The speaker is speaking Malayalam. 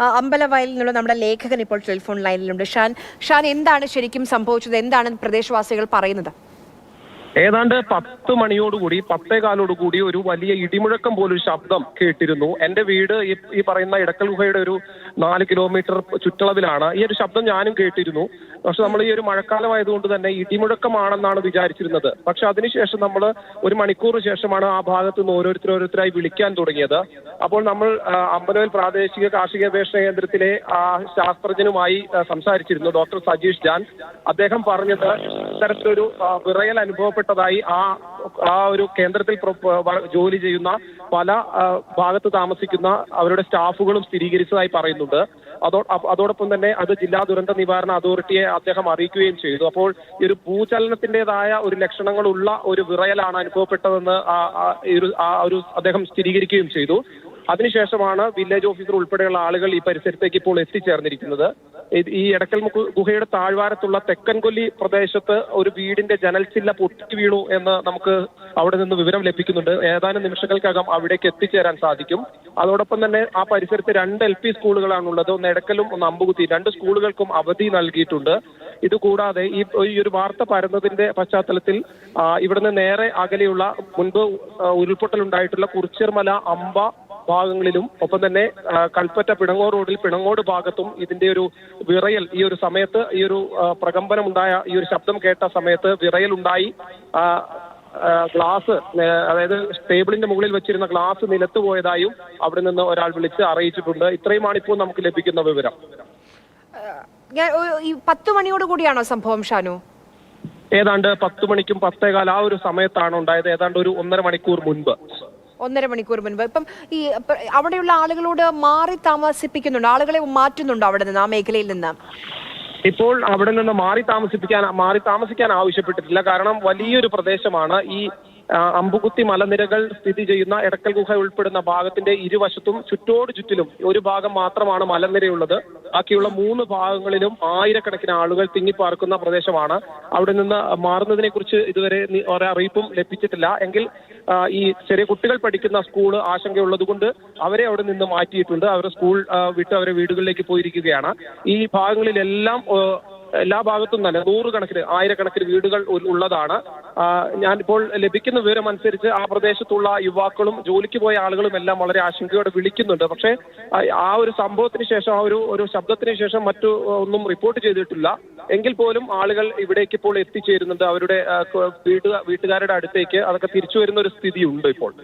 ആ, അമ്പലവയലിൽ നിന്നുള്ള നമ്മുടെ ലേഖകൻ ഇപ്പോൾ ടെലിഫോൺ ലൈനിലുണ്ട് ഷാൻ ഷാൻ എന്താണ് ശരിക്കും സംഭവിച്ചത്? എന്താണ് പ്രദേശവാസികൾ പറയുന്നത്? ഏതാണ്ട് പത്ത് മണിയോടുകൂടി പത്തേ കാലോടുകൂടി ഒരു വലിയ ഇടിമുഴക്കം പോലൊരു ശബ്ദം കേട്ടിരുന്നു. എന്റെ വീട് ഈ പറയുന്ന ഇടക്കൽ ഗുഹയുടെ ഒരു നാല് കിലോമീറ്റർ ചുറ്റളവിലാണ്. ഈ ഒരു ശബ്ദം ഞാനും കേട്ടിരുന്നു. പക്ഷെ നമ്മൾ ഈ ഒരു മഴക്കാലമായതുകൊണ്ട് തന്നെ ഇടിമുഴക്കമാണെന്നാണ് വിചാരിച്ചിരുന്നത്. പക്ഷെ അതിനുശേഷം നമ്മൾ ഒരു മണിക്കൂറിന് ശേഷമാണ് ആ ഭാഗത്ത് നിന്ന് ഓരോരുത്തർ ഓരോരുത്തരായി വിളിക്കാൻ തുടങ്ങിയത്. അപ്പോൾ നമ്മൾ അമ്പലവൽ പ്രാദേശിക കാർഷിക ഗവേഷണ കേന്ദ്രത്തിലെ ആ ശാസ്ത്രജ്ഞനുമായി സംസാരിച്ചിരുന്നു ഡോക്ടർ സജീഷ് ജാൻ. അദ്ദേഹം പറഞ്ഞത് ഇത്തരത്തിലൊരു വിറയൽ അനുഭവപ്പെട്ടതായി ആ ആ ഒരു കേന്ദ്രത്തിൽ ജോലി ചെയ്യുന്ന പല ഭാഗത്ത് താമസിക്കുന്ന അവരുടെ സ്റ്റാഫുകളും സ്ഥിരീകരിച്ചതായി പറയുന്നുണ്ട്. അതോ അതോടൊപ്പം തന്നെ അത് ജില്ലാ ദുരന്ത നിവാരണ അതോറിറ്റിയെ അദ്ദേഹം അറിയിക്കുകയും ചെയ്തു. അപ്പോൾ ഈ ഒരു ഭൂചലനത്തിന്റേതായ ഒരു ലക്ഷണങ്ങളുള്ള ഒരു വിറയലാണ് അനുഭവപ്പെട്ടതെന്ന് ആ- ഒരു അദ്ദേഹം സ്ഥിരീകരിക്കുകയും ചെയ്തു. അതിനുശേഷമാണ് വില്ലേജ് ഓഫീസർ ഉൾപ്പെടെയുള്ള ആളുകൾ ഈ പരിസരത്തേക്ക് ഇപ്പോൾ എത്തിച്ചേർന്നിരിക്കുന്നത്. ഈ എടക്കൽ ഗുഹയുടെ താഴ്വാരത്തുള്ള തെക്കൻകൊല്ലി പ്രദേശത്ത് ഒരു വീടിന്റെ ജനൽച്ചില്ല പൊട്ടി വീണു എന്ന് നമുക്ക് അവിടെ നിന്ന് വിവരം ലഭിക്കുന്നുണ്ട്. ഏതാനും നിമിഷങ്ങൾക്കകം അവിടേക്ക് എത്തിച്ചേരാൻ സാധിക്കും. അതോടൊപ്പം തന്നെ ആ പരിസരത്ത് രണ്ട് എൽ പി സ്കൂളുകളാണുള്ളത്. ഒന്ന് എടക്കലും ഒന്ന് അമ്പുകുത്തി. രണ്ട് സ്കൂളുകൾക്കും അവധി നൽകിയിട്ടുണ്ട്. ഇതുകൂടാതെ ഈ ഈ ഒരു വാർത്ത പരന്നതിന്റെ പശ്ചാത്തലത്തിൽ ഇവിടുന്ന് നേരെ അകലെയുള്ള മുൻപ് ഉരുൾപൊട്ടലുണ്ടായിട്ടുള്ള കുറിച്ചിർമല അമ്പ ഭാഗങ്ങളിലും ഒപ്പം തന്നെ കൽപ്പറ്റ പിണങ്ങോട് റോഡിൽ പിണങ്ങോട് ഭാഗത്തും ഇതിന്റെ ഒരു വിറയൽ ഈ ഒരു സമയത്ത് ഈ ഒരു പ്രകമ്പനം ഉണ്ടായ ഈ ഒരു ശബ്ദം കേട്ട സമയത്ത് വിറയൽ ഉണ്ടായി ആ, ആ, ഗ്ലാസ് അതായത് ടേബിളിന്റെ മുകളിൽ വെച്ചിരുന്ന ഗ്ലാസ് നിലത്ത് പോയതായും അവിടെ നിന്ന് ഒരാൾ വിളിച്ച് അറിയിച്ചിട്ടുണ്ട്. ഇത്രയുമാണ് ഇപ്പോൾ നമുക്ക് ലഭിക്കുന്ന വിവരം. ഈ പത്ത് മണിയോട് കൂടിയാണോ സംഭവം ഷാനു? ഏതാണ്ട് പത്ത് മണിക്കും പത്തേകാൽ ആ ഒരു സമയത്താണ് ഉണ്ടായത്. ഏതാണ്ട് ഒരു ഒന്നര മണിക്കൂർ മുൻപ്. ഒന്നര മണിക്കൂർ മുൻപ്. ഇപ്പം ഈ അവിടെയുള്ള ആളുകളോട് മാറി താമസിപ്പിക്കുന്നുണ്ട്? ആളുകളെ മാറ്റുന്നുണ്ടോ അവിടെ നിന്ന് ആ മേഖലയിൽ നിന്ന്? ഇപ്പോൾ അവിടെ നിന്ന് മാറി താമസിപ്പിക്കാൻ മാറി താമസിക്കാൻ ആവശ്യപ്പെട്ടിട്ടില്ല. കാരണം വലിയൊരു പ്രദേശമാണ് ഈ അമ്പുകുത്തി മലനിരകൾ സ്ഥിതി ചെയ്യുന്ന എടക്കൽ ഗുഹ ഉൾപ്പെടുന്ന ഭാഗത്തിന്റെ ഇരുവശത്തും ചുറ്റോട് ചുറ്റിലും ഒരു ഭാഗം മാത്രമാണ് മലനിരയുള്ളത്. ബാക്കിയുള്ള മൂന്ന് ഭാഗങ്ങളിലും ആയിരക്കണക്കിന് ആളുകൾ തിങ്ങിപ്പാർക്കുന്ന പ്രദേശമാണ്. അവിടെ നിന്ന് മാറുന്നതിനെ കുറിച്ച് ഇതുവരെ ഒരറിയിപ്പും ലഭിച്ചിട്ടില്ല. എങ്കിൽ ഈ ചെറിയ കുട്ടികൾ പഠിക്കുന്ന സ്കൂൾ ആശങ്കയുള്ളതുകൊണ്ട് അവരെ അവിടെ നിന്ന് മാറ്റിയിട്ടുണ്ട്. അവരുടെ സ്കൂൾ വിട്ട് അവരെ വീടുകളിലേക്ക് പോയിരിക്കുകയാണ്. ഈ ഭാഗങ്ങളിലെല്ലാം എല്ലാ ഭാഗത്തും തന്നെ നൂറുകണക്കിന് ആയിരക്കണക്കിന് വീടുകൾ ഉള്ളതാണ്. ഞാനിപ്പോൾ ലഭിക്കുന്ന വിവരം അനുസരിച്ച് ആ പ്രദേശത്തുള്ള യുവാക്കളും ജോലിക്ക് പോയ ആളുകളും എല്ലാം വളരെ ആശങ്കയോടെ വിളിക്കുന്നുണ്ട്. പക്ഷേ ആ- ഒരു സംഭവത്തിന് ശേഷം ആ ഒരു ഒരു ശബ്ദത്തിന് ശേഷം മറ്റു ഒന്നും റിപ്പോർട്ട് ചെയ്തിട്ടില്ല. എങ്കിൽ പോലും ആളുകൾ ഇവിടേക്ക് ഇപ്പോൾ എത്തിച്ചേരുന്നുണ്ട്. അവരുടെ വീട്ടുകാരുടെ അടുത്തേക്ക് അതൊക്കെ തിരിച്ചു വരുന്ന ഒരു സ്ഥിതിയുണ്ട് ഇപ്പോൾ.